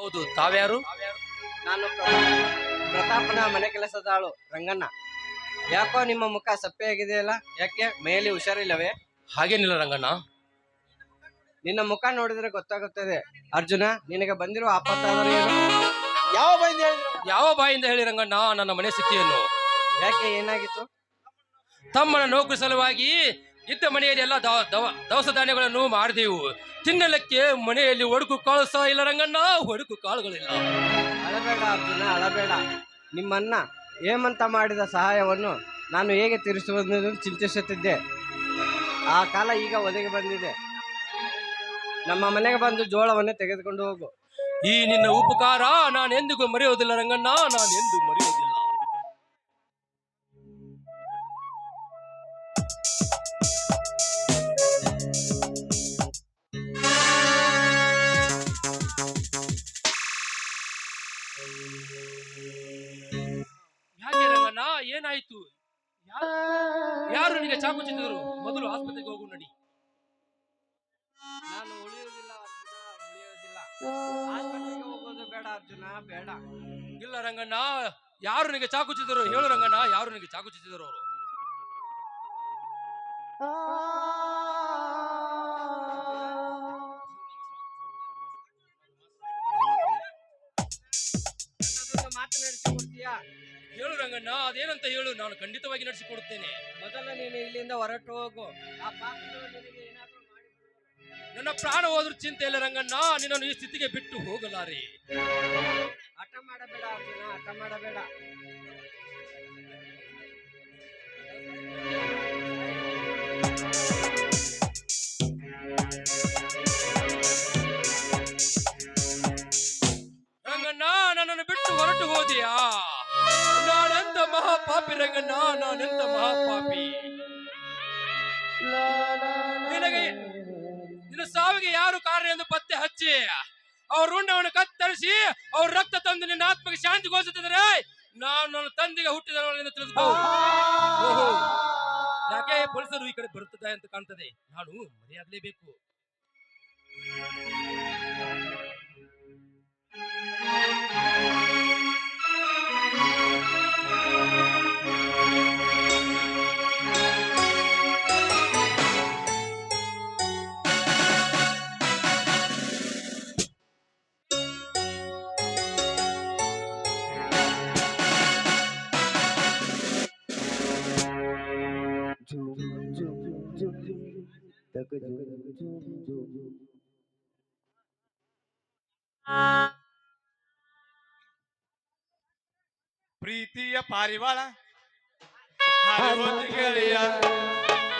ಹೌದು ತಾವ್ಯಾರು? ನಾನು ಪ್ರತಾಪ್- ಪ್ರತಾಪನ ಮನೆ ಕೆಲಸದಾಳು ರಂಗಣ್ಣ. ಯಾಕೋ ನಿಮ್ಮ ಮುಖ ಸಪ್ಪೆ ಆಗಿದೆಯಲ್ಲ ಯಾಕೆ? ಮೇಲೆ ಹುಷಾರಿಲ್ಲವೇ? ಹಾಗೇನಿಲ್ಲ ರಂಗಣ್ಣ. ನಿನ್ನ ಮುಖ ನೋಡಿದ್ರೆ ಗೊತ್ತಾಗುತ್ತದೆ. ಅರ್ಜುನ ನಿನಗೆ ಬಂದಿರುವ ಆಪತ್ತಾದರೂ ಏನು? ಯಾವ ಬಾಯಿಂದ ಹೇಳಿದ್ರು? ಯಾವ ಬಾಯಿಂದ ಹೇಳಿ ರಂಗಣ್ಣ ನನ್ನ ಮನೆ ಸ್ಥಿತಿಯನ್ನು? ಯಾಕೆ ಏನಾಗಿತ್ತು? ತಮ್ಮನ ನೌಕರಿ ಸಲುವಾಗಿ ಇದ್ದ ಮನೆಯಲ್ಲಿ ಎಲ್ಲ ದವ- ದವ- ದವಸ ಧಾನ್ಯಗಳನ್ನು ಮಾಡಿದೆವು ತಿನ್ನಲಕ್ಕೆ ಮನೆಯಲ್ಲಿ ಒಡುಕು ಕಾಳು ಸಹ ಇಲ್ಲ ರಂಗಣ್ಣ ಒಡುಕು ಕಾಳುಗಳಿಲ್ಲ. ಅಳಬೇಡ ಅರ್ಜುನ ಅಳಬೇಡ. ನಿಮ್ಮನ್ನ ಹೇಮಂತ ಮಾಡಿದ ಸಹಾಯವನ್ನು ನಾನು ಹೇಗೆ ತೀರಿಸುವುದೆಂದು ಚಿಂತಿಸುತ್ತಿದ್ದೆ. ಆ ಕಾಲ ಈಗ ಒದಗಿ ಬಂದಿದೆ. ನಮ್ಮ ಮನೆಗೆ ಬಂದು ಜೋಳವನ್ನೇ ತೆಗೆದುಕೊಂಡು ಹೋಗು. ಈ ನಿನ್ನ ಉಪಕಾರ ನಾನು ಎಂದಿಗೂ ಮರೆಯುವುದಿಲ್ಲ ರಂಗಣ್ಣ ನಾನು ಎಂದು ಏನಾಯ್ತು? ಯಾರು ನಿನಗೆ ಚಾಕು ಚಿಂತಿದ್ರು ಮೊದಲು ಆಸ್ಪತ್ರೆಗೆ ಹೋಗು ನಡಿ. ನಾನು ಉಳಿಯೋದಿಲ್ಲ ಅರ್ಜುನ ಆಸ್ಪತ್ರೆಗೆ ಹೋಗೋದು ಬೇಡ ಅರ್ಜುನ ಬೇಡ. ಇಲ್ಲ ರಂಗಣ್ಣ ಯಾರು ನಿನಗೆ ಚಾಕು ಚಿತ್ತಿದ್ರು ಹೇಳು ರಂಗಣ್ಣ ಯಾರು ನಿನಗೆ ಚಾಕು ಚಿತ್ತಿದ್ರು ಅವರು? ನನ್ನದೊಂದು ಮಾತು ನಡೆಸಿಕೊಡ್ತೀಯಾ ಹೇಳು ರಂಗಣ್ಣ ಅದೇನಂತ ಹೇಳು ನಾನು ಖಂಡಿತವಾಗಿ ನಡೆಸಿಕೊಡುತ್ತೇನೆ. ಮೊದಲ ನೀನು ಇಲ್ಲಿಂದ ಹೊರಟು ಹೋಗು. ಆ ಪಾಪಗಳು ನಿನಗೆ ಏನಾದರೂ ಮಾಡಿ ನನ್ನ ಪ್ರಾಣ ಹೋದ್ರೂ ಚಿಂತೆ ಇಲ್ಲ ರಂಗಣ್ಣ ನಿನ್ನನ್ನು ಈ ಸ್ಥಿತಿಗೆ ಬಿಟ್ಟು ಹೋಗಲಾರಿ. ಹಠ ಮಾಡಬೇಡ ಅರ್ಜುನ ಹಠ ಮಾಡಬೇಡ. ಮಹಾಪಾಪಿ ರಂಗಣ್ಣ ನಾನೆಂತ ಮಹಾಪಾಪಿ. ನಿನಗೆ ನಿನ್ನ ಸಾವಿಗೆ ಯಾರು ಕಾರಣ ಎಂದು ಪತ್ತೆ ಹಚ್ಚಿ, ಅವ್ರ ರುಂಡವನ್ನು ಕತ್ತರಿಸಿ, ಅವ್ರ ರಕ್ತ ತಂದು ನಿನ್ನ ಆತ್ಮಕ್ಕೆ ಶಾಂತಿ ಘೋಷಿಸಿದರೆ ನಾನು ನನ್ನ ತಂದೆಗೆ ಹುಟ್ಟಿದವಳೆಂದು ತಿಳಿದುಕೋ ಯಾಕೆ ಪೊಲೀಸರು ಈ ಕಡೆ ಬರುತ್ತದೆ ಅಂತ ಕಾಣ್ತದೆ? ನಾನು ಮರೆಯಾಗಲೇಬೇಕು. ಪ್ರೀತಿಯ ಪಾರಿವಾಳ ಹಾರಿ ಹೋದ ಗೆಳೆಯ